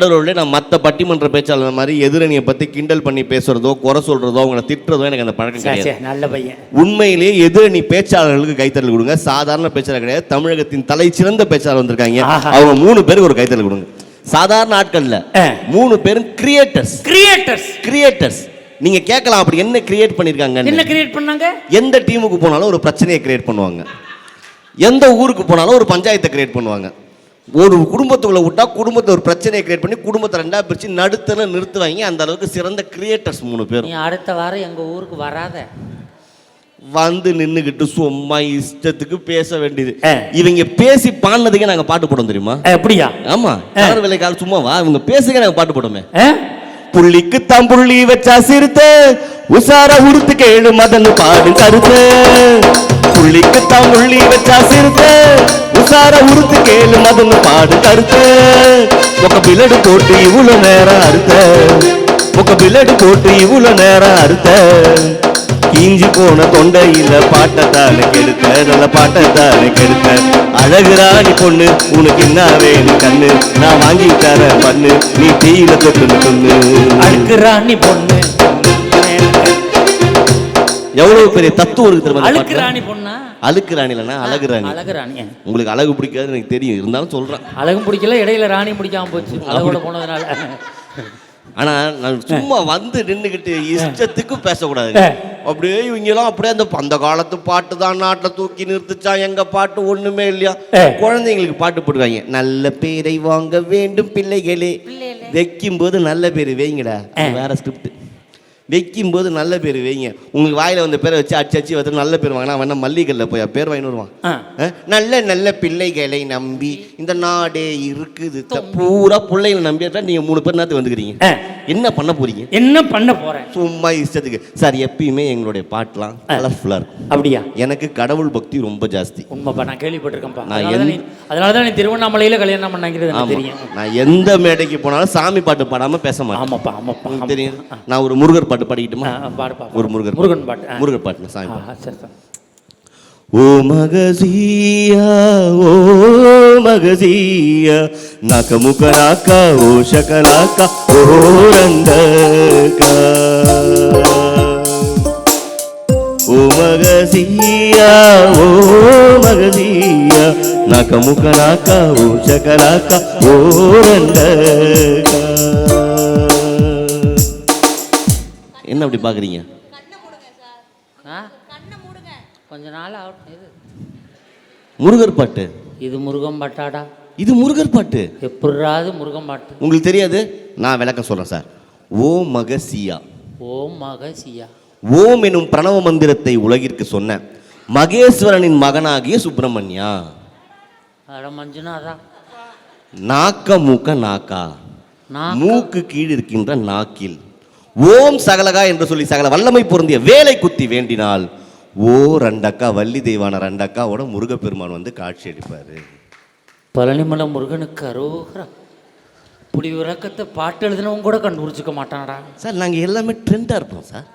கடலூர்ல நான் மற்ற பட்டிமன்ற பேச்சாளர் மாதிரி எதிரணியை பத்தி கிண்டல் பண்ணி பேசுறதோ குறை சொல்றதோ அவங்கள திட்டுறதோ எனக்கு அந்த பழக்கம் கிடையாது. நல்ல பையன். உண்மையிலேயே எதிரணி பேச்சாளர்களுக்கு கைத்தறல் கொடுங்க. சாதாரண பேச்சாளர் கிடையாது. தமிழகத்தின் தலை சிறந்த பேச்சாளர் வந்திருக்காங்க. அவங்க மூணு பேருக்கு ஒரு கைத்தறல் கொடுங்க. சாதாரண ஆட்கள்ல. மூணு பேரும் கிரியேட்டர்ஸ் கிரியேட்டர்ஸ் கிரியேட்டர்ஸ் நீங்க கேட்கலாம் அப்படி என்ன கிரியேட் பண்ணிருக்காங்க என்ன கிரியேட் பண்ணாங்க? எந்த டீமுக்கு போனாலும் ஒரு பிரச்சனையை கிரியேட் பண்ணுவாங்க. எந்த ஊருக்கு போனாலும் ஒரு பஞ்சாயத்தை கிரியேட் பண்ணுவாங்க. ஒரு குடும்பத்துக்குள்ள விட்டா குடும்பத்தை ஒரு பிரச்சனையை கிரியேட் பண்ணி குடும்பத்தை ரெண்டா பிரிச்சு நடுத்தர நிறுத்துவாங்க. அந்த அளவுக்கு சிறந்த கிரியேட்டர்ஸ் மூணு பேரும் நீ அடுத்த வாரம் எங்க ஊருக்கு வராத. வந்து நின்னுகிட்டு சும்மா இஷ்டத்துக்கு பேச வேண்டியது. ஆ. இவங்க பேசி பாடினதுக்கே நாங்க பாட்டு போடுவோம் தெரியுமா? எப்படியா ஆமா. கலர் வேலை கால் சும்மா வா இவங்க பேசுக நாங்க பாட்டு போட்டோமே ஆ? புள்ளிக்கு தான் புள்ளி வச்சா சிறுத்த உசார உடுத்து கேளு மதன் பாடு கருத்து. புள்ளிக்கு தான் புள்ளி வச்சா சிறுத்த உசார உடுத்து கேளு மதன் பாடு கருத்து ఒక பில்லடு போட்டு இவ்வளவு நேரம் அறுத்த ఒక பில்லடு போட்டு இவ்வளவு நேரம் அறுத்த கீஞ்சி போன தொண்டையில பாட்டத்தானு கெடுத்த நல்ல பாட்டத்தானு கெடுத்த அழகு ராணி பொண்ணு உனக்கு என்ன வேணும் கண்ணு நான் வாங்கி தரேன் பண்ணு நீ தீயில தொட்டு கொண்டு அழுக்கு ராணி பொண்ணு எவ்வளவு பெரிய தத்துவம் இருக்கு தெரியுமா இந்த அழுக்கு பாட்டுல? ராணி பொண்ணா அழுக்கு ராணி இல்லைன்னா அழகு ராணி. அழகு ராணி உங்களுக்கு அழகு பிடிக்காது எனக்கு தெரியும். இருந்தாலும் சொல்றேன். அழகும் பிடிக்கல இடையில ராணி பிடிக்காம போச்சு. அழகோட போனதுனால. ஆனா நான் சும்மா வந்து நின்னுகிட்டு இஷ்டத்துக்கு பேசக்கூடாது. அப்படியே இவங்க எல்லாம் அப்படியே அந்த அந்த காலத்து பாட்டு தான் நாட்டுல தூக்கி நிறுத்துச்சா எங்க பாட்டு ஒண்ணுமே இல்லையா. குழந்தைங்களுக்கு பாட்டு போட்டுருவாங்க நல்ல பேரை வாங்க வேண்டும் பிள்ளைகளே. வைக்கும் போது நல்ல பேர் வைங்கடா. வேற ஸ்கிரிப்ட் வைக்கும் போது நல்ல பேர் வைங்க. உங்களுக்கு வாயில வந்த பேரை வச்சு அடிச்சு அடிச்சு வந்து நல்ல பேர் வாங்கினா வேணா மல்லிகல்ல போய் பேர் வாங்கிட்டு வருவான். நல்ல நல்ல பிள்ளைகளை நம்பி இந்த நாடே இருக்குது. பூரா பிள்ளைகளை நம்பிட்டா நீங்க மூணு பேர் நேரத்துக்கு வந்துக்கிறீங்க. என்ன பண்ண போறீங்க? என்ன பண்ண போறேன்? சும்மா இஷ்டத்துக்கு. சார் எப்பயுமே எங்களுடைய பாட்டெலாம் கலர்ஃபுல்லாக இருக்கும். அப்படியா? எனக்கு கடவுள் பக்தி ரொம்ப ஜாஸ்தி. உண்மைப்பா நான் கேள்விப்பட்டிருக்கேன்ப்பா நான் அதனால தான் நீ அதனால தான் நீ திருவண்ணாமலையில கல்யாணம் பண்ணாங்கிறது தெரியும். நான் எந்த மேடைக்கு போனாலும் சாமி பாட்டு பாடாம பேச மாட்டேன். ஆமாப்பா ஆமாப்பா தெரியும்? நான் ஒரு முருகர் பாட்டு பாட்டு பாடிக்கிட்டுமா? ஒரு முருகன் முருகன் பாட்டு. முருகன் பாட்டு. ஓ மகசியா ஓ மகசியா நக முக்க நாக்கா ஓ சகலாக்கா ஓரந்த ரங்கக்கா. ஓ மகசியா ஓ மகசியா நக முக்க நாக்கா ஓ சகலாக்கா ஓ என்ன அப்படி பாக்குறீங்க? ஆ? கொஞ்ச நாள் ஆகட்டும் இது. முருகர் பாட்டு. இது முருகன் பாட்டாடா. இது முருகர் பாட்டு. எப்படாது முருகன் பாட்டு? உங்களுக்கு தெரியாது? நான் விளக்கம் சொல்றேன் சார். ஓ மகசியா ஓம் மகசியா ஓம் எனும் பிரணவ மந்திரத்தை உலகிற்கு சொன்ன மகேஸ்வரனின் மகனாகிய சுப்பிரமணியா. அட மஞ்சுநாதா. நாக்க. மூக்க நாக்கா. நான் மூக்கு கீழ் இருக்கின்ற நாக்கில். ஓம் சகலகா என்று சொல்லி சகல வல்லமை பொருந்திய வேலை குத்தி வேண்டினால் ஓ ரெண்டக்கா வள்ளி தெய்வான ரெண்டக்காவோட முருகப்பெருமான் வந்து காட்சி அளிப்பாரு. பழனிமலை முருகனுக்கு அரோகரா. இப்படி விளக்கத்தை பாட்டு எழுதினவங்க கூட கண்டுபிடிச்சிக்க மாட்டானடா. சார் நாங்கள் எல்லாமே ட்ரெண்டாக இருப்போம் சார்.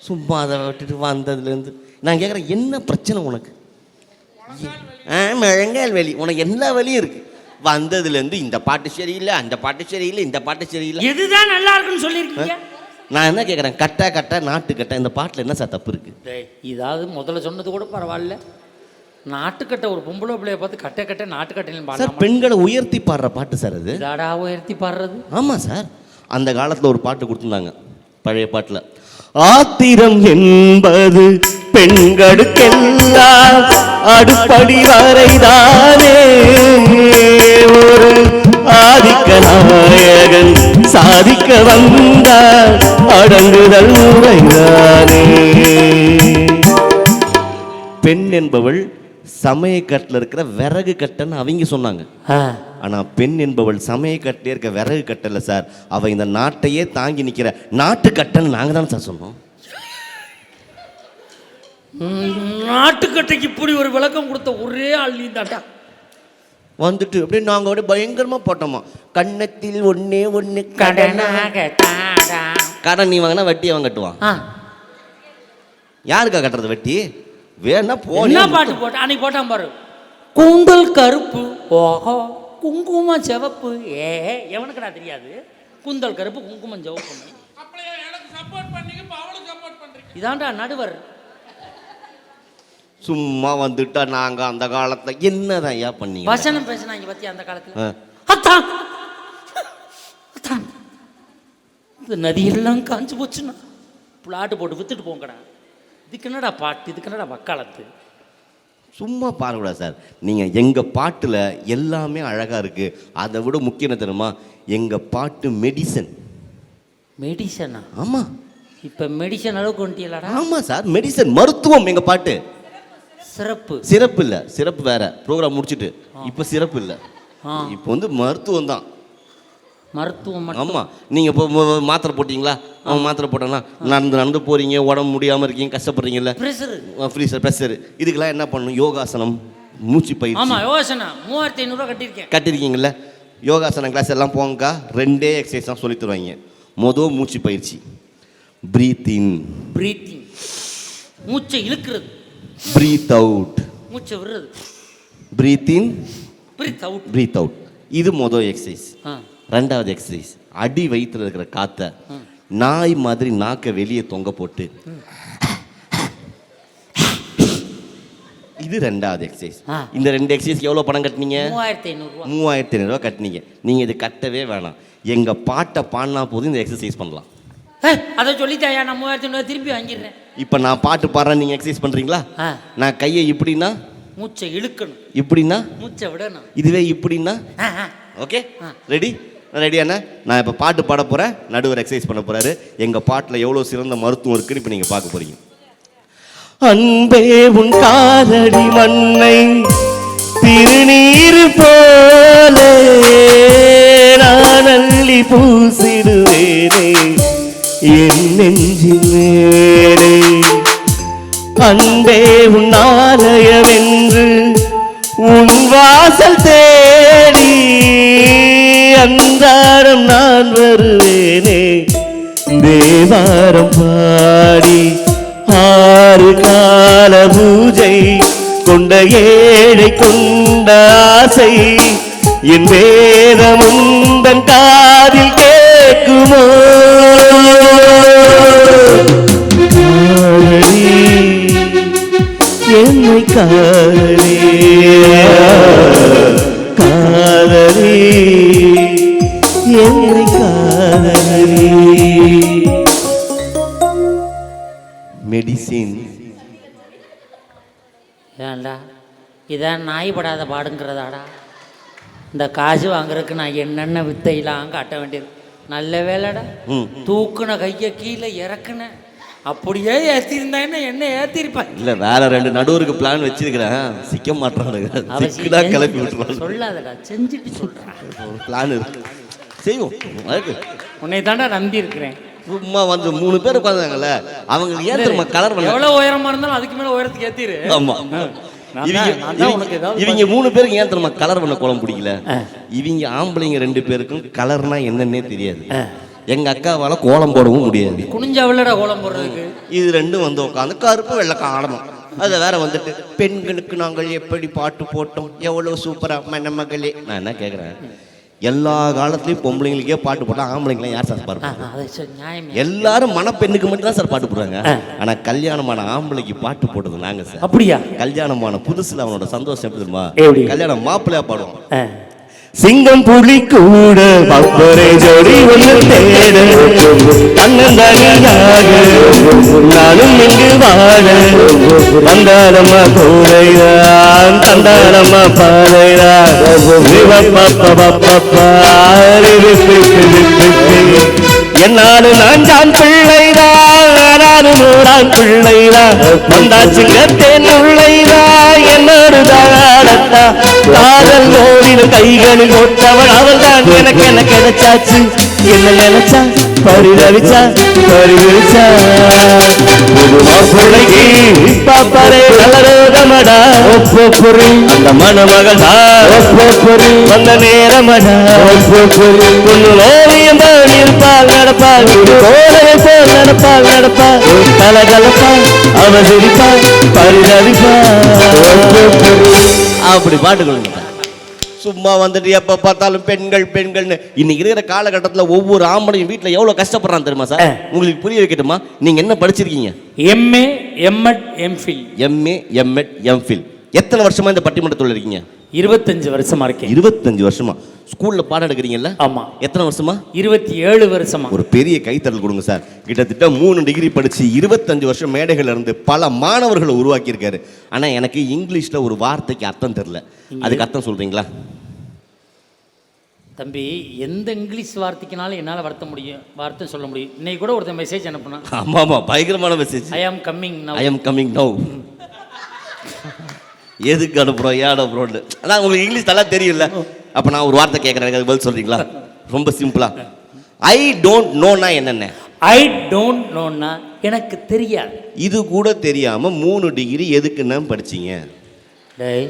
சும்மா அதை விட்டுட்டு வந்ததுலேருந்து. நான் கேட்குறேன் என்ன பிரச்சனை உனக்கு? ஆ முழங்கால் வலி. உனக்கு எல்லா வலியும் இருக்கு. வந்ததுலேருந்து இந்த பாட்டு சரியில்லை அந்த பாட்டு சரியில்லை இந்த பாட்டு சரியில்லை. எதுதான் நல்லா இருக்குன்னு சொல்லியிருக்கீங்க? நான் என்ன கேட்குறேன் கட்ட கட்ட நாட்டு கட்ட. இந்த பாட்டில் என்ன சார் தப்பு இருக்கு? டேய் இதாவது முதல்ல சொன்னது கூட பரவாயில்ல. நாட்டுக்கட்டை ஒரு பொம்பளை பிள்ளைய பார்த்து கட்டை கட்டை நாட்டுக்கட்டையிலும் சார் பெண்களை உயர்த்தி பாடுற பாட்டு சார் அது. இதாடா உயர்த்தி பாடுறது? ஆமாம் சார். அந்த காலத்தில் ஒரு பாட்டு கொடுத்துருந்தாங்க பழைய பாட்டில். ஆத்திரம் என்பது பெண்களுக்கெல்லாம் அடுப்படி வரைதானே. ஒரு ஆதிக்க சாதிக்க வந்தார். அடங்குதல் முறைதானே பெண் என்பவள் சமயக்கட்டில் இருக்கிற விறகு கட்டைன்னு அவங்க சொன்னாங்க. ஆ. ஆனா பெண் என்பவள் சமயக்கட்டிலே இருக்க விறகு கட்டல சார். அவ இந்த நாட்டையே தாங்கி நிக்கிற நாட்டு கட்டன் நாங்க தான் சார் சொன்னோம். நாட்டுக்கட்டைக்கு இப்படி ஒரு விளக்கம் கொடுத்த ஒரே ஆள் நீ தாண்டா வந்துட்டு அப்படியே நாங்க அப்படியே பயங்கரமா போட்டோமா. கன்னத்தில் ஒண்ணே ஒண்ணு கடனாக தாடா. கடன் நீ வாங்கினா வட்டி அவன் கட்டுவான். யாருக்கா கட்டுறது வட்டி? வேணா என்ன போனா பாட்டு போட்ட? அன்னைக்கு போட்டான் பாரு. கூந்தல் கருப்பு ஓஹோ குங்குமம் சிவப்பு. ஏ எவனுக்குடா தெரியாது? குந்தல் கருப்பு குங்குமம் சிவப்பு. அப்படியே எனக்கு சப்போர்ட் பண்ணீங்க இப்போ அவளுக்கு சப்போர்ட் பண்றீங்க இதான்டா நடுவர் சும்மா வந்துட்டா நாங்க அந்த காலத்துல என்னதான் ஐயா பண்ணீங்க? வசனம் பேசினாங்க பத்தி அந்த காலத்துல. அத்தான் அத்தான் இந்த நதியெல்லாம் காஞ்சு போச்சுன்னா. பிளாட்டு போட்டு வித்துட்டு போங்கடா இதுக்கு என்னடா பாட்டு? இதுக்கு என்னடா வக்காலத்து? சும்மா பாருங்கடா சார். நீங்க எங்க பாட்டுல எல்லாமே அழகா இருக்கு. அதை விட முக்கியம் தெரியுமா? எங்க பாட்டு மெடிசன் மெடிசனா ஆமா. இப்போ மெடிசன் அளவுக்கு வந்துட்டீங்களாடா ஆமா சார். மெடிசன் மருத்துவம் எங்க பாட்டு? சிறப்பு. சிறப்பு இல்ல. சிறப்பு வேற. ப்ரோக்ராம் முடிச்சிட்டு. இப்ப சிறப்பு இல்ல. இப்போ வந்து மருத்துவம் தான். மருத்துவம் மட்டும். ஆமா. நீங்க இப்போ மாத்திரை போட்டீங்களா? அவன் மாத்திரை போட்டானா நடந்து நடந்து போறீங்க உடம்பு முடியாம இருக்கீங்க கஷ்டப்படுறீங்கல்ல? ப்ரெஷரு. ஃப்ரீசர் ப்ரெஷர் இதுக்கெல்லாம் என்ன பண்ணணும்? யோகாசனம் மூச்சு பயிற்சி. ஆமா யோசனா மூவாயிரத்தி ஐநூறுரூவா கட்டியிருக்கேன். கட்டிருக்கீங்கல்ல யோகாசனம் கிளாஸ் எல்லாம் போங்கக்கா. ரெண்டே எக்ஸசைஸ் தான் சொல்லி தருவாங்க. மொதல் மூச்சு பயிற்சி. பிரீத் இன் பிரீத்திங் மூச்சை இழுக்கிறது. பிரீத் அவுட் மூச்சை விடுறது. Breathe in breathe out breathe out இது மொதல் எக்ஸசைஸ் ரெண்டாவது எக்ஸசைஸ் அடி வயிற்றுல இருக்கிற காத்தை நாய் மாதிரி நாக்க வெளியே தொங்க போட்டு. இது ரெண்டாவது எக்ஸசைஸ். இந்த ரெண்டு எக்ஸசைஸ்க்கு எவ்வளோ பணம் கட்டினீங்க? மூவாயிரத்தி ஐநூறுரூவா மூவாயிரத்தி ஐநூறுரூவா கட்டினீங்க. நீங்கள் இது கட்டவே வேணாம். எங்கள் பாட்டை பாடினா போதும் இந்த எக்ஸசைஸ் பண்ணலாம். அதை சொல்லிட்டாயா? நான் மூவாயிரத்தி ஐநூறுவா திருப்பி வாங்கிடுறேன். இப்போ நான் பாட்டு பாடுறேன் நீங்கள் எக்ஸசைஸ் பண்ணுறீங்களா நான் கையை இப்படின்னா? மூச்சை இழுக்கணும். இப்படின்னா? மூச்சை விடணும். இதுவே இப்படின்னா. ஓகே. ரெடி ரெடி அண்ணா? நான் இப்போ பாட்டு பாட போகிறேன் நடுவர் எக்ஸசைஸ் பண்ண போகிறாரு எங்கள் பாட்டில் எவ்வளோ சிறந்த மருத்துவம் இருக்குன்னு இப்போ நீங்கள் பார்க்க போகிறீங்க அன்பே உன் காலடி மண்ணை திருநீர் போல நான் அள்ளி பூசிடுவேனே என் நெஞ்சின் மேலே அன்பே உன் ஆலயமென்று உன் வாசல் தேடி. அந்தாரம் நான் வருவேனே. தேவாரம் பாடி ஆறு கால பூஜை கொண்ட ஏழை கொண்ட ஆசை. என் வேதமுந்தன் காதில் கேட்குமோ? என்னை காதலி. காதலி. என்னை காதலி. மெடிசின் ஏன்டா இதான் நாய் படாத பாடுங்கிறதாடா. இந்த காசு வாங்குறதுக்கு நான் என்னென்ன வித்தையெல்லாம் காட்ட வேண்டியது நல்ல வேலைடா. தூக்குன கையை கீழே இறக்குனேன் அப்படியே ஏற்றிருந்தேன்னு என்ன ஏற்றிருப்பேன் இல்ல வேற ரெண்டு நடுவருக்கு பிளான் வச்சிருக்கிறேன். சிக்க மாட்டானுங்க. கிளப்பி விட்டுருவாங்க சொல்லாதடா செஞ்சுட்டு சொல்கிறேன் ஒரு பிளான் இருக்கு. செய்வோம். உன்னை தாண்டா நம்பி இருக்கிறேன் சும்மா வந்து மூணு பேர் உட்காந்தாங்கல்ல அவங்க ஏன் தெரியுமா கலர் பண்ண எவ்வளவு உயரமா இருந்தாலும் அதுக்கு மேல உயரத்துக்கு ஏத்திரு. ஆமா. இவங்க மூணு பேருக்கு ஏன் தெரியுமா கலர் பண்ண குளம் பிடிக்கல? இவங்க ஆம்பளைங்க ரெண்டு பேருக்கும் கலர்னா என்னன்னே தெரியாது. எங்க அக்காவால கோலம் போடவும் முடியாது. குனிஞ்ச அவளடா கோலம் போடுறதுக்கு. இது ரெண்டும் வந்து உட்காந்து கருப்பு வெள்ளக்கம் ஆடணும் அதை வேற வந்துட்டு பெண்களுக்கு நாங்கள் எப்படி பாட்டு போட்டோம்? எவ்வளவு சூப்பரா மணமகளே. நான் என்ன கேக்குறேன்? எல்லா காலத்துலயும் பொம்பளைங்களுக்கே பாட்டு போட்டா ஆம்பளைங்களாம் யார் சார் நியாயம். எல்லாரும் மணப்பெண்ணுக்கு மட்டும் தான் சார் பாட்டு போடுறாங்க. ஆனா கல்யாணமான ஆம்பளைக்கு பாட்டு போட்டது நாங்க சார். அப்படியா? கல்யாணமான புதுசுல அவனோட சந்தோஷம் எப்படி தெரியுமா? கல்யாணம் மாப்பிள்ளையா பாடுவான் ஆ. சிங்கம் புலி கூட பப்பரை ஜோடி ஒன்று தேட. தன்னந்தனியாக நானும் இங்கு வாழ. வந்தாரம்மா கோடைதான் தந்தாரம்மா பாடைதான் என்னாலும் நான் தான் பிள்ளைதான் நானும் நூறான் பிள்ளைதான் வந்தாச்சுங்க தேன் என்னோடு தாடத்தா காதல் ஓடின கைகளில் ஒட்டவள் அவள் தான் எனக்கு என்ன கிடைச்சாச்சு. என்ன நினைச்சா? பரிதவிச்சா? பரிவிச்சா ஒரு மாப்பிள்ளைக்கு பாப்பாரே கலரோகமடா ஒப்போ பொறி அந்த மணமகடா ஒப்போ பொறி வந்த நேரமடா. ஒப்போ பொறி பொண்ணு ஓவியம் போல் இருப்பாள் நடப்பாள். ஒரு கோலை போல் நடப்பாள் நடப்பாள். கலகலப்பா அவ சிரிப்பா பரிதவிப்பா அப்படி பாட்டு கொடுங்க சும்மா வந்துட்டு எப்ப பார்த்தாலும் பெண்கள் பெண்கள்னு. இன்னைக்கு இருக்கிற காலகட்டத்துல ஒவ்வொரு ஆம்பளையும் வீட்டுல எவ்வளவு கஷ்டப்படுறான் தெரியுமா சார்? உங்களுக்கு புரிய வைக்கட்டுமா? நீங்க என்ன படிச்சிருக்கீங்க? MA MEd MPhil MA MEd MPhil எத்தனை வருஷமா இந்த பட்டிமன்றத்தில் இருக்கீங்க? இருபத்தஞ்சு வருஷமா இருக்கேன். இருபத்தஞ்சு வருஷமா? ஸ்கூல்ல பாடம் எடுக்கிறீங்கல்ல? ஆமா. எத்தனை வருஷமா? இருபத்தி ஏழு வருஷமா. ஒரு பெரிய கைத்தறல் கொடுங்க சார். கிட்டத்தட்ட மூணு டிகிரி படிச்சு இருபத்தஞ்சு வருஷம் மேடைகள்ல இருந்து பல மாணவர்களை உருவாக்கி இருக்காரு ஆனா எனக்கு இங்கிலீஷ்ல ஒரு வார்த்தைக்கு அர்த்தம் தெரியல. அதுக்கு அர்த்தம் சொல்றீங்களா? தம்பி எந்த இங்கிலீஷ் வார்த்தைக்குனாலும் என்னால் வார்த்தை முடியும் வார்த்தை சொல்ல முடியும். இன்னைக்கு கூட ஒருத்தன் மெசேஜ் அனுப்புனா ஆமா ஆமா பயங்கரமான message I am coming I am coming no எதுக்கு அனுப்புறோம்? ஏன் அனுப்புறோம்னு. அதான் உங்களுக்கு இங்கிலீஷ் நல்லா தெரியும்ல. அப்ப நான் ஒரு வார்த்தை கேட்கறேன் எனக்கு பதில் சொல்றீங்களா? ரொம்ப சிம்பிளா. ஐ டோன்ட் நோனா என்னென்ன? ஐ டோன்ட் நோன்னா எனக்கு தெரியாது. இது கூட தெரியாம மூணு டிகிரி எதுக்குன்னு படிச்சீங்க? டேய்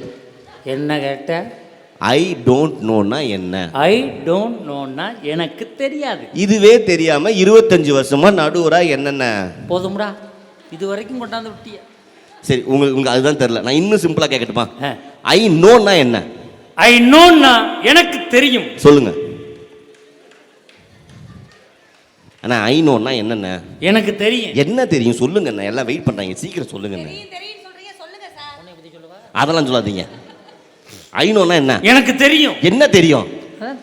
என்ன கேட்ட? ஐ டோன்ட் நோனா என்ன? ஐ டோன்ட் நோன்னா எனக்கு தெரியாது. இதுவே தெரியாம இருபத்தஞ்சு வருஷமா நடுவரா என்னென்ன? போதும்டா. இது வரைக்கும் கொண்டாந்து விட்டிய? சரி உங்களுக்கு உங்களுக்கு அதுதான் தெரியல. நான் இன்னும் சிம்பிளா கேட்கட்டுமா. ஐ நோன்னா என்ன? ஐ நோன்னா எனக்கு தெரியும். சொல்லுங்க. அண்ணா ஐ நோன்னா என்னென்ன? எனக்கு தெரியும். என்ன தெரியும்? சொல்லுங்க அண்ணா. எல்லாம் வெயிட் பண்றாங்க. சீக்கிரம் சொல்லுங்க அதெல்லாம் சொல்லாதீங்க. ஐ நோன்னா என்ன? எனக்கு தெரியும். என்ன தெரியும்?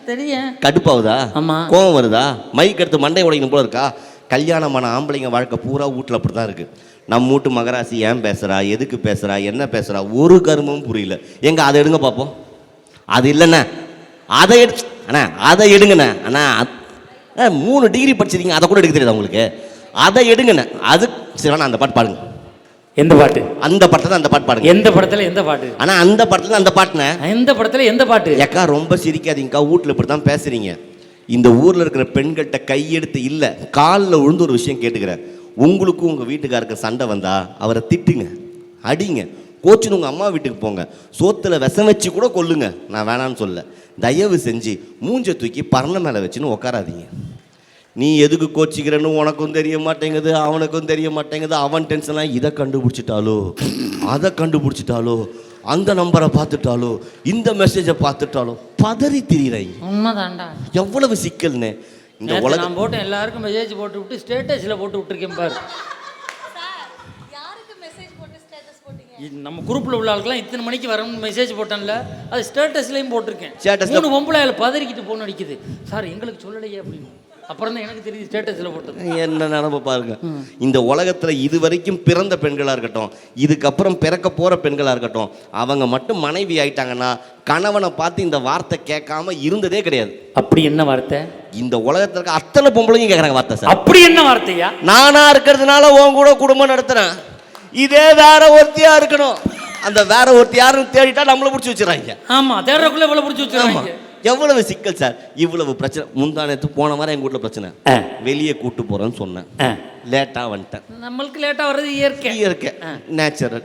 தெரியும். கடுப்பாவுதா ஆமா. கோவம் வருதா? மைக் எடுத்து மண்டை உடைக்கணும் போல இருக்கா? கல்யாணமான ஆம்பளைங்க வாழ்க்கை பூரா வீட்டில் அப்படி தான் இருக்கு. நம்ம வீட்டு மகராசி ஏன் பேசுறா? எதுக்கு பேசுறா? என்ன பேசுறா? ஒரு கருமும் புரியல. எங்க அதை எடுங்க பார்ப்போம் அது இல்லைண்ணே. அதை எடு அண்ணா அதை எடுங்கண்ணே. அண்ணா மூணு டிகிரி படிச்சிருக்கீங்க அதை கூட எடுக்க தெரியுதா உங்களுக்கு? அதை எடுங்கண்ணே. அது சரி வேணா அந்த பாட்டு பாடுங்க. எந்த பாட்டு? அந்த படத்துல அந்த பாட்டு பாடுங்க. எந்த படத்துல எந்த பாட்டு? ஆனா அந்த படத்துல அந்த பாட்டுண்ணே. எந்த படத்துல எந்த பாட்டு? ஏக்கா ரொம்ப சிரிக்காதீங்கக்கா. வீட்டில் இப்படி தான் பேசுறீங்க. இந்த ஊர்ல இருக்கிற பெண்கள்கிட்ட கையெடுத்து இல்ல காலில் விழுந்து ஒரு விஷயம் கேட்டுக்கிறேன். உங்களுக்கும் உங்க வீட்டுக்காருக்கு சண்டை வந்தா அவரை திட்டுங்க அடிங்க. கோச்சுன்னு உங்க அம்மா வீட்டுக்கு போங்க. சோத்துல விஷம் வச்சு கூட கொல்லுங்க. நான் வேணான்னு சொல்ல தயவு செஞ்சு மூஞ்ச தூக்கி பரண மேல வச்சுன்னு உட்காராதீங்க நீ எதுக்கு கோச்சிக்கிறன்னு உனக்கும் தெரிய மாட்டேங்குது அவனுக்கும் தெரிய மாட்டேங்குது. அவன் டென்ஷனாக இதை கண்டுபிடிச்சிட்டாலோ அதை கண்டுபிடிச்சிட்டாலோ அந்த நம்பரை பார்த்துட்டாலோ இந்த மெசேஜை பார்த்துட்டாலோ பதறி திரியிறாங்க எவ்வளவு சிக்கல்னு. இந்த நேத்து உலக நான் போட்டேன் எல்லாருக்கும் மெசேஜ் போட்டு விட்டு ஸ்டேட்டஸ்ல போட்டு விட்டுருக்கேன் பாரு. நம்ம குரூப்ல உள்ள ஆளுக்கெல்லாம் இத்தனை மணிக்கு வரணும்னு மெசேஜ் போட்டேன்ல அது ஸ்டேட்டஸ்லயும் போட்டிருக்கேன். மூணு பொம்பளை பதறிக்கிட்டு போன் அடிக்குது. சார் எங்களுக்கு சொல்லலையே அப்படின்னு. அப்புறம் தான் எனக்கு தெரியுது ஸ்டேட்டஸ்ல போட்டது. என்ன நினப்ப பாருங்க. இந்த உலகத்துல இது வரைக்கும் பிறந்த பெண்களா இருக்கட்டும் இதுக்கப்புறம் பிறக்க போற பெண்களா இருக்கட்டும் அவங்க மட்டும் மனைவி ஆயிட்டாங்கன்னா கணவனை பார்த்து இந்த வார்த்தை கேட்காம இருந்ததே கிடையாது. அப்படி என்ன வார்த்தை? இந்த உலகத்துல இருக்க அத்தனை பொம்பளையும் கேட்குறாங்க வார்த்தை சார். அப்படி என்ன வார்த்தையா நானா இருக்கிறதுனால உன் கூட குடும்பம் நடத்துறேன். இதே வேற ஒருத்தியா இருக்கணும். அந்த வேற ஒருத்தி யாருன்னு தேடிட்டா நம்மள பிடிச்சி வச்சிடறாங்க. ஆமா தேடுறக்குள்ள இவ்வளவு பிடிச்சி ஆமா. வச்சிருக்காங்க எவ்வளவு சிக்கல் சார்? இவ்வளவு பிரச்சனை. முந்தானத்து போன வாரம் எங்க வீட்ல பிரச்சனை. வெளியே கூட்டு போறேன்னு சொன்னேன். ஆ. லேட்டா வந்துட்டேன். நம்மளுக்கு லேட்டா வர்றது இயற்கை. இயற்கை. நேச்சுரல்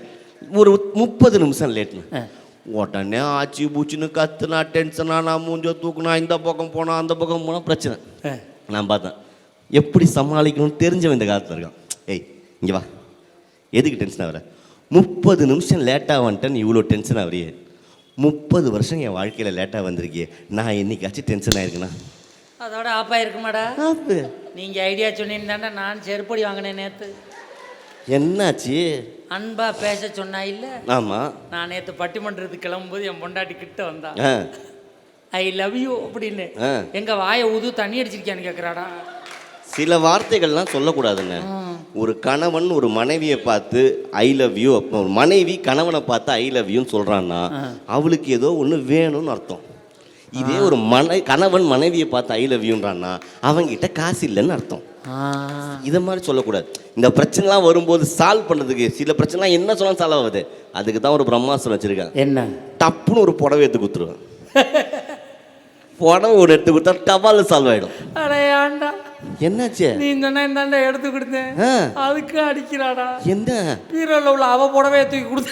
ஒரு முப்பது நிமிஷம் லேட்னு. உடனே ஆச்சு பூச்சின்னு கத்துனா டென்ஷனா நான் மூஞ்ச தூக்குனா இந்த பக்கம் போனா அந்த பக்கம் போனா பிரச்சனை. நான் பார்த்தேன். எப்படி சமாளிக்கணும்னு தெரிஞ்சவன் இந்த காலத்தில் இருக்கான். ஏய் இங்கே வா. எதுக்கு டென்ஷன் ஆகிற? முப்பது நிமிஷம் லேட்டாக வந்துட்டேன். இவ்வளோ டென்ஷன் ஆகுறியே. முப்பது வருஷம் என் வாழ்க்கையில் லேட்டாக வந்திருக்கியே. நான் என்னைக்காச்சும் டென்ஷன் ஆயிருக்கேனா அதோட ஆப்பா இருக்குமாடா நீங்க ஐடியா சொன்னீங்கன்னா நான் செருப்படி வாங்கினேன் நேத்து. என்னாச்சு? அன்பா பேச சொன்னா இல்ல? ஆமாம் நான் நேத்து பட்டிமன்றத்துக்கு கிளம்பும்போது என் பொண்டாட்டி கிட்ட வந்தா. ஆ. ஐ லவ் யூ அப்படின்னு. எங்க வாயை ஊது தண்ணி அடிச்சிருக்கியான்னு கேக்குறாடா. சில வார்த்தைகள்லாம் சொல்லக்கூடாதுங்க. ஒரு கணவன் ஒரு மனைவியை பார்த்து ஐ லவ் யூ அப்போ ஒரு மனைவி கணவனை பார்த்து ஐ லவ் யூன்னு சொல்கிறான்னா அவளுக்கு ஏதோ ஒன்று வேணும்னு அர்த்தம். இதே ஒரு மனை கணவன் மனைவியை பார்த்து ஐ லவ் யூன்றான்னா அவங்கிட்ட காசு இல்லைன்னு அர்த்தம். இதை மாதிரி சொல்லக்கூடாது. இந்த பிரச்சனைலாம் வரும்போது சால்வ் பண்ணுறதுக்கு சில பிரச்சனைலாம் என்ன சொன்னாலும் சால்வ் ஆகுது. அதுக்கு தான் ஒரு பிரம்மாஸ்திரம் வச்சுருக்கேன் என்ன? டப்புன்னு ஒரு புடவை எடுத்து கொடுத்துருவேன். புடவை ஒன்று எடுத்து கொடுத்தா டவால் சால்வ் ஆகிடும் என்னாச்சு? நீ சொன்ன இந்தாண்டா எடுத்து கொடுத்தேன். அதுக்கு அடிக்கிறாடா. என்ன பீரோல உள்ள அவ புடவைய தூக்கி கொடுத்து.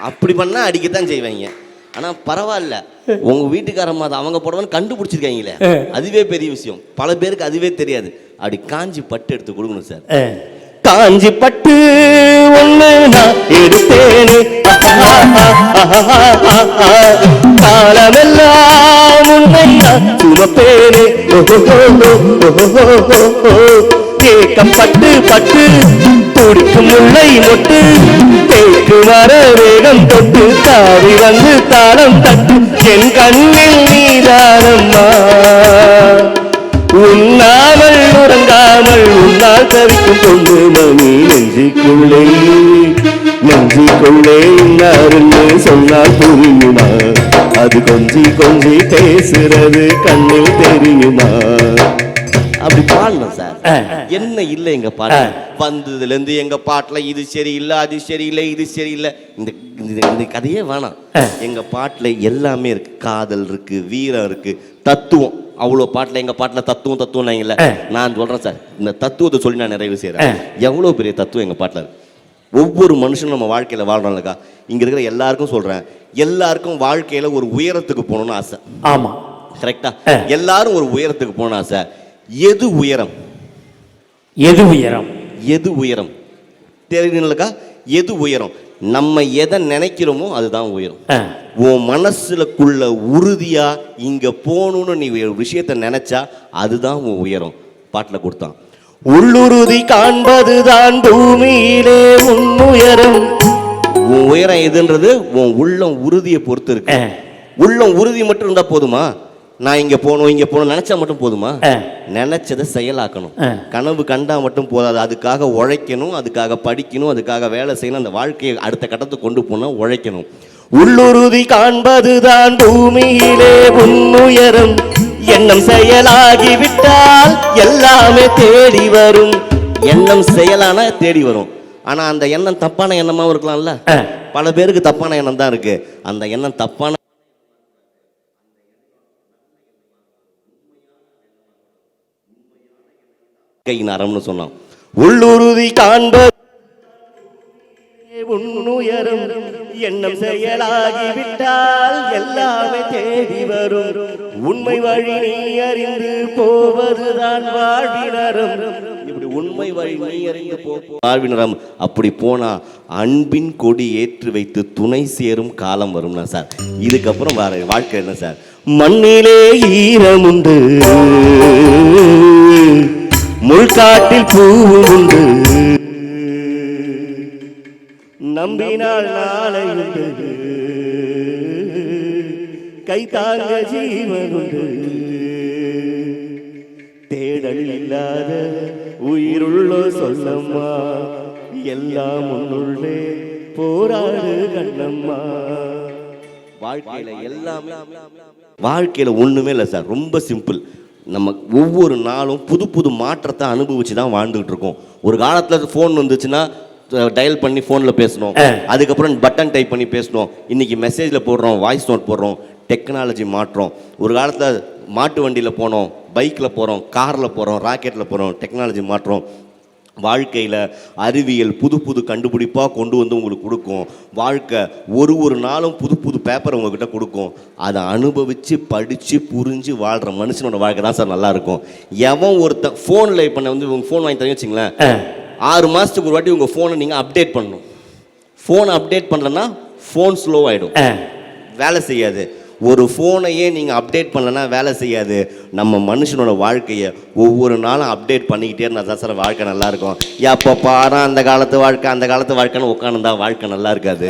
அப்படி பண்ணா அடிக்கத்தான் செய்வாங்க. ஆனா பரவாயில்ல. உங்க வீட்டுக்காரம்மா அதை அவங்க புடவைன்னு கண்டுபிடிச்சிருக்காங்களே. அதுவே பெரிய விஷயம். பல பேருக்கு அதுவே தெரியாது. அப்படி காஞ்சி பட்டு எடுத்து கொடுக்கணும் சார். காஞ்சி பட்டு ஒண்ணு நான் எடுத்தேனே. காலமெல்லாம் உன்னை நான் சுமப்பேனே. தேக்கப்பட்டு பட்டு துடிக்கும் முல்லை மொட்டு தேக்கு வர வேகம் தொட்டு தாவி வந்து தாளம் தட்டு. என் கண்ணில் நீதானம்மா. உண்ணாமல் உறங்காமல் உன்னால் தவிக்கும் பொண்ணு மணி நெஞ்சுக்குள்ளே. நெஞ்சுக்குள்ளே இன்னாருன்னு சொன்னால் புரியுமா? அது கொஞ்சி கொஞ்சி பேசுறது கண்ணில் தெரியுமா? அப்படி பாடணும் சார். என்ன இல்லை எங்க பாட்டு? வந்ததுல இருந்து எங்க பாட்டுல இது சரியில்லை அது சரியில்லை இது சரியில்லை. இந்த இந்த- இந்த கதையே வேணாம். எங்க பாட்டுல எல்லாமே இருக்கு. காதல் இருக்கு வீரம் இருக்கு தத்துவம். அவ்வளோ பாட்டுல எங்க பாட்டுல தத்துவம் தத்துவம் இல்ல நான் சொல்றேன் சார். இந்த தத்துவத்தை சொல்லி நான் நிறைவு செய்றேன். எவ்வளவு பெரிய தத்துவம் எங்க பாட்டுல ஒவ்வொரு மனுஷனும் நம்ம வாழ்க்கையில வாழ்றோம்லக்கா இங்க இருக்கிற எல்லாருக்கும் சொல்றேன். எல்லாருக்கும் வாழ்க்கையில ஒரு உயரத்துக்கு போகணும்னு ஆசை. ஆமா. கரெக்டா எல்லாரும் ஒரு உயரத்துக்கு போகணும் ஆசை. எது உயரம்? எது உயரம்? எது உயரம்? தெரியுங்களக்கா எது உயரம்? நம்ம எதை நினைக்கிறோமோ அதுதான் உயரம். உன் மனசுலக்குள்ள உறுதியா இங்க போகணும்னு நீ விஷயத்த நினைச்சா அதுதான் உன் உயரம். பாட்டுல கொடுத்தான். உள்ளுறுதி காண்பதுதான் பூமியிலே உன் உயரம். உன் உயரம் எதுன்றது உன் உள்ளம் உறுதியை பொறுத்து இருக்கு. உள்ளம் உறுதி மட்டும் இருந்தா போதுமா? நான் இங்க போகணும் இங்க போகணும் நினைச்சா மட்டும் போதுமா. நினைச்சதை செயலாக்கணும். கனவு கண்டா மட்டும் போதாது. அதுக்காக உழைக்கணும் அதுக்காக படிக்கணும் அதுக்காக வேலை செய்யணும் அந்த வாழ்க்கையை அடுத்த கட்டத்துக்கு கொண்டு போனா உழைக்கணும். உள்ளுறுதி காண்பதுதான் பூமியிலே உன்னுயரம். எண்ணம் செயலாகி விட்டால் எல்லாமே தேடி வரும். எண்ணம் செயலானா தேடி வரும். ஆனா அந்த எண்ணம் தப்பான எண்ணமாவும் இருக்கலாம்ல. பல பேருக்கு தப்பான எண்ணம் தான் இருக்கு. அந்த எண்ணம் தப்பான கை நரம்னு சொன்னான். உள்ளுறுதி காண்பது உன்னுயரும் எண்ணம் செயலாகி விட்டால் எல்லாமே தேடி வரும். உண்மை வழி நீ அறிந்து போவதுதான் வாழ்வினரம். இப்படி உண்மை வழி நீ அறிந்து போ வாழ்வினரம் அப்படி போனா அன்பின் கொடி ஏற்றி வைத்து துணை சேரும் காலம் வரும்னா சார். இதுக்கப்புறம் வர வாழ்க்கை என்ன சார்? மண்ணிலே ஈரம் உண்டு முள்காட்டில் பூவும் உண்டு. நம்பினால் நாளை உண்டு. கை தாங்க ஜீவன் உண்டு. தேடல் இல்லாத உயிருள்ள சொல்லம்மா. எல்லாம் உன்னுள்ளே போராடு கண்ணம்மா. வாழ்க்கையில எல்லாமே வாழ்க்கையில ஒண்ணுமே இல்லை சார். ரொம்ப சிம்பிள் நம்ம ஒவ்வொரு நாளும் புது புது மாற்றத்தை அனுபவிச்சு தான் வாழ்ந்துகிட்டு இருக்கோம். ஒரு காலத்துல ஃபோன் வந்துச்சுன்னா டயல் பண்ணி ஃபோனில் பேசணும். அதுக்கப்புறம் பட்டன் டைப் பண்ணி பேசணும். இன்னைக்கு மெசேஜில் போடுறோம் வாய்ஸ் நோட் போடுறோம் டெக்னாலஜி மாற்றோம். ஒரு காலத்தில் மாட்டு வண்டியில் போனோம் பைக்கில் போகிறோம் காரில் போகிறோம் ராக்கெட்டில் போகிறோம் டெக்னாலஜி மாற்றோம். வாழ்க்கையில் அறிவியல் புது புது கண்டுபிடிப்பாக கொண்டு வந்து உங்களுக்கு கொடுக்கும். வாழ்க்கை ஒரு ஒரு நாளும் புது புது பேப்பர் உங்ககிட்ட கொடுக்கும். அதை அனுபவித்து படித்து புரிஞ்சு வாழ்கிற மனுஷனோட வாழ்க்கை தான் சார் நல்லா இருக்கும். எவன் ஒருத்தன் ஃபோனில் இப்போ வந்து உங்கள் ஃபோன் வாங்கி தரீங்க வச்சுங்களேன். ஆறு மாதத்துக்கு ஒரு வாட்டி உங்கள் ஃபோனை நீங்கள் அப்டேட் பண்ணணும். ஃபோனை அப்டேட் பண்ணலன்னா ஃபோன் ஸ்லோ ஆகிடும் வேலை செய்யாது. ஒரு ஃபோனையே நீங்கள் அப்டேட் பண்ணலன்னா வேலை செய்யாது. நம்ம மனுஷனோட வாழ்க்கையை ஒவ்வொரு நாளும் அப்டேட் பண்ணிக்கிட்டே இருந்தால் தான் சார் வாழ்க்கை நல்லா இருக்கும். எப்போ பாரு அந்த காலத்து வாழ்க்கை அந்த காலத்து வாழ்க்கைன்னு உட்காந்துருந்தா வாழ்க்கை நல்லா இருக்காது.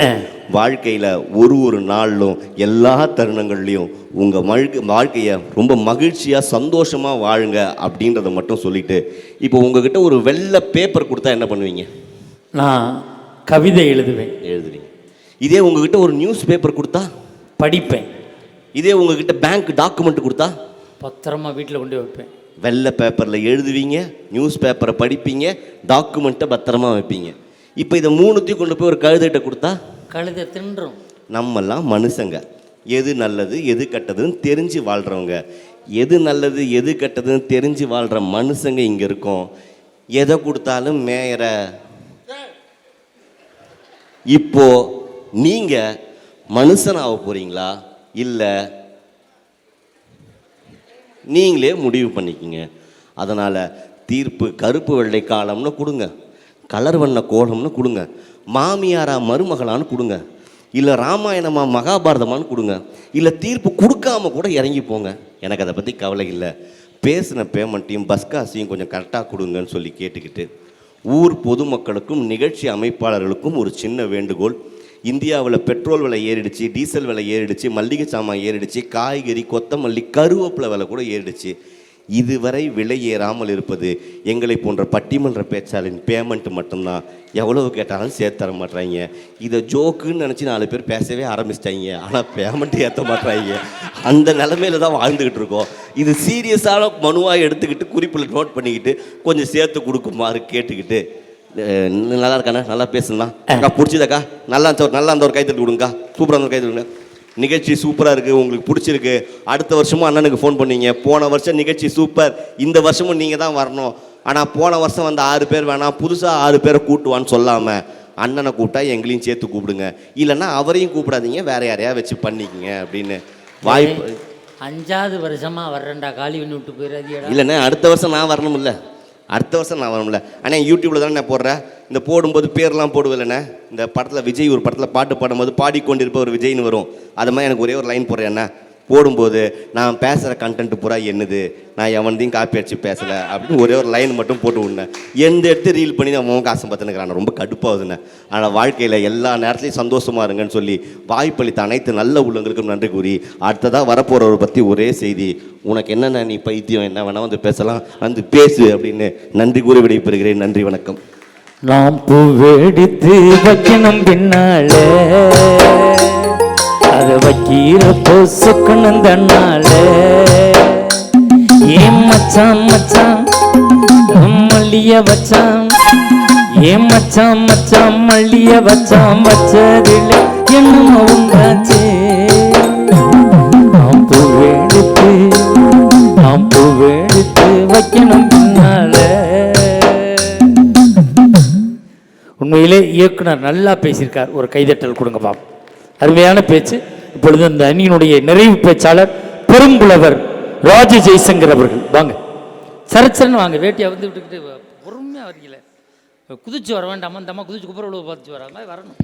வாழ்க்கையில் ஒரு ஒரு நாளிலும் எல்லா தருணங்கள்லையும் உங்கள் வாழ்க்கை வாழ்க்கையை ரொம்ப மகிழ்ச்சியாக சந்தோஷமாக வாழுங்க அப்படின்றத மட்டும் சொல்லிட்டு இப்போ உங்ககிட்ட ஒரு வெள்ளை பேப்பர் கொடுத்தா என்ன பண்ணுவீங்க? நான் கவிதை எழுதுவேன். எழுதுறீங்க. இதே உங்ககிட்ட ஒரு நியூஸ் பேப்பர் கொடுத்தா? படிப்பேன். இதே உங்ககிட்ட பேங்க் டாக்குமெண்ட் கொடுத்தா? பத்திரமா வீட்டில் கொண்டு வைப்பேன். வெள்ளை பேப்பரில் எழுதுவீங்க நியூஸ் பேப்பரை படிப்பீங்க டாக்குமெண்ட்டை பத்திரமா வைப்பீங்க. இப்போ இதை மூணுத்தையும் கொண்டு போய் ஒரு கழுதைகிட்ட கொடுத்தா? கழுதை தின்றும். நம்மெல்லாம் மனுஷங்க. எது நல்லது எது கெட்டதுன்னு தெரிஞ்சு வாழ்கிறவங்க எது நல்லது எது கெட்டதுன்னு தெரிஞ்சு வாழ்கிற மனுஷங்க இங்கே இருக்கோம். எதை கொடுத்தாலும் மேயற. இப்போ நீங்கள் மனுஷனாக போகிறீங்களா இல்லை. நீங்களே முடிவு பண்ணிக்கிங்க. அதனால் தீர்ப்பு கருப்பு வெள்ளை காலம்னு கொடுங்க. கலர் வண்ண கோலம்னு கொடுங்க. மாமியாரா மருமகளான்னு கொடுங்க. இல்லை ராமாயணமா மகாபாரதமான்னு கொடுங்க. இல்லை தீர்ப்பு கொடுக்காம கூட இறங்கி போங்க. எனக்கு அதை பற்றி கவலை இல்லை. பேசின பேமெண்ட்டையும் பஸ் காசையும் கொஞ்சம் கரெக்டாக கொடுங்கன்னு சொல்லி கேட்டுக்கிட்டு ஊர் பொதுமக்களுக்கும் நிகழ்ச்சி அமைப்பாளர்களுக்கும் ஒரு சின்ன வேண்டுகோள். இந்தியாவில் பெட்ரோல் விலை ஏறிடுச்சு டீசல் விலை ஏறிடுச்சு மல்லிகை சாமான் ஏறிடுச்சு காய்கறி கொத்தமல்லி கருவேப்பிலை விலை கூட ஏறிடுச்சு. இதுவரை விலை ஏறாமல் இருப்பது எங்களை போன்ற பட்டிமன்ற பேச்சாளரின் பேமெண்ட் மட்டும்தான். எவ்வளவு கேட்டாலும் சேர்த்து தர மாட்டாங்க இதை ஜோக்குன்னு நினச்சி நாலு பேர் பேசவே ஆரம்பிச்சிட்டாங்க. ஆனால் பேமெண்ட் ஏற்ற மாட்டாங்க அந்த நிலமையில தான் வாழ்ந்துக்கிட்டு இருக்கோம். இது சீரியஸான மனுவாக எடுத்துக்கிட்டு குறிப்பில் நோட் பண்ணிக்கிட்டு கொஞ்சம் சேர்த்து கொடுக்குமாறு கேட்டுக்கிட்டு நல்லா இருக்காண்ணா நல்லா பேசலாம் அக்கா பிடிச்சதாக்கா. நல்லா இருந்துச்சு நல்லா அந்த ஒரு கைத்தட்டு கொடுங்கக்கா. சூப்பராக அந்த ஒரு கைத்தட்டு கொடுங்க. நிகழ்ச்சி சூப்பராக இருக்குது உங்களுக்கு பிடிச்சிருக்கு. அடுத்த வருஷமும் அண்ணனுக்கு ஃபோன் பண்ணீங்க. போன வருஷம் நிகழ்ச்சி சூப்பர். இந்த வருஷமும் நீங்கள் தான் வரணும். ஆனால் போன வருஷம் வந்து ஆறு பேர் வேணாம் புதுசாக ஆறு பேரை கூட்டுவான்னு சொல்லாமல் அண்ணனை கூப்பிட்டா எங்களையும் சேர்த்து கூப்பிடுங்க. இல்லைன்னா அவரையும் கூப்பிடாதீங்க வேற யாரையா வச்சு பண்ணிக்கங்க அப்படின்னு. வாய்ப்பு அஞ்சாவது வருஷமா வர்றேன்டா காலி விட்டு போயிடாதீடா இல்லைண்ணே அடுத்த வருஷம் நான் வரணும்ல. அடுத்த வருஷம் நான் வரும்ல. அண்ணா யூடியூப்ல தானே நான் போடுறேன் இந்த போடும்போது பேர்லாம் போடுவில்லண்ணே இந்த படத்தில் விஜய் ஒரு படத்தில் பாட்டு பாடும்போது பாடிக்கொண்டிருப்ப ஒரு விஜய்னு வரும். அது மாதிரி எனக்கு ஒரே ஒரு லைன் போடுறேன் அண்ணா? போடும்போது நான் பேசுகிற கண்டென்ட் பூரா என்னது? நான் எவன்தையும் காப்பி அடிச்சு பேசலை. அப்படின்னு ஒரே ஒரு லைன் மட்டும் போட்டு விடனேன். எந்த எடுத்து ரீல் பண்ணி நான் உன் காசு பார்த்துனுக்கிறான் ரொம்ப கடுப்பாகுதுண்ணே ஆனால் வாழ்க்கையில் எல்லா நேரத்துலையும் சந்தோஷமா இருங்கன்னு சொல்லி வாய்ப்பளித்த அனைத்து நல்ல உள்ளங்களுக்கும் நன்றி கூறி அடுத்ததாக வரப்போகிறவரை பற்றி ஒரே செய்தி உனக்கு என்னென்ன நீ பைத்தியம் என்ன வேணால் வந்து பேசலாம் வந்து பேசு அப்படின்னு நன்றி கூறி விடைபெறுகிறேன். நன்றி வணக்கம். நாம் பூவெடுத்து வைக்கணும் பின்னாலே. அதை வைக்கிறப்போ சொக்கணும் நாள் ஏன் மச்சான் மச்சான் மல்லிய வச்சான் ஏன் மச்சான் மச்சான் மல்லிய வச்சான் வச்சதில்ல. என்னமோ உண்டாச்சே. நாம் பூவெடுத்து நாம் பூவெடுத்து வைக்கணும் பின்னால உண்மையிலே இயக்குனர் நல்லா பேசியிருக்கார். ஒரு கைதட்டல் கொடுங்க பாப்போம் அருமையான பேச்சு. இப்பொழுது அந்த அணியினுடைய நிறைவு பேச்சாளர் பெரும்புலவர் ராஜ ஜெய்சங்கர் அவர்கள். வாங்க. சரச்சரன் வாங்க வேட்டியை வந்து விட்டுக்கிட்டு பொறுமையாக வரீங்களே குதிச்சு வர வேண்டாமா? இந்த அம்மா குதிச்சு குப்புற பார்த்துச்சு வராங்க வரணும்.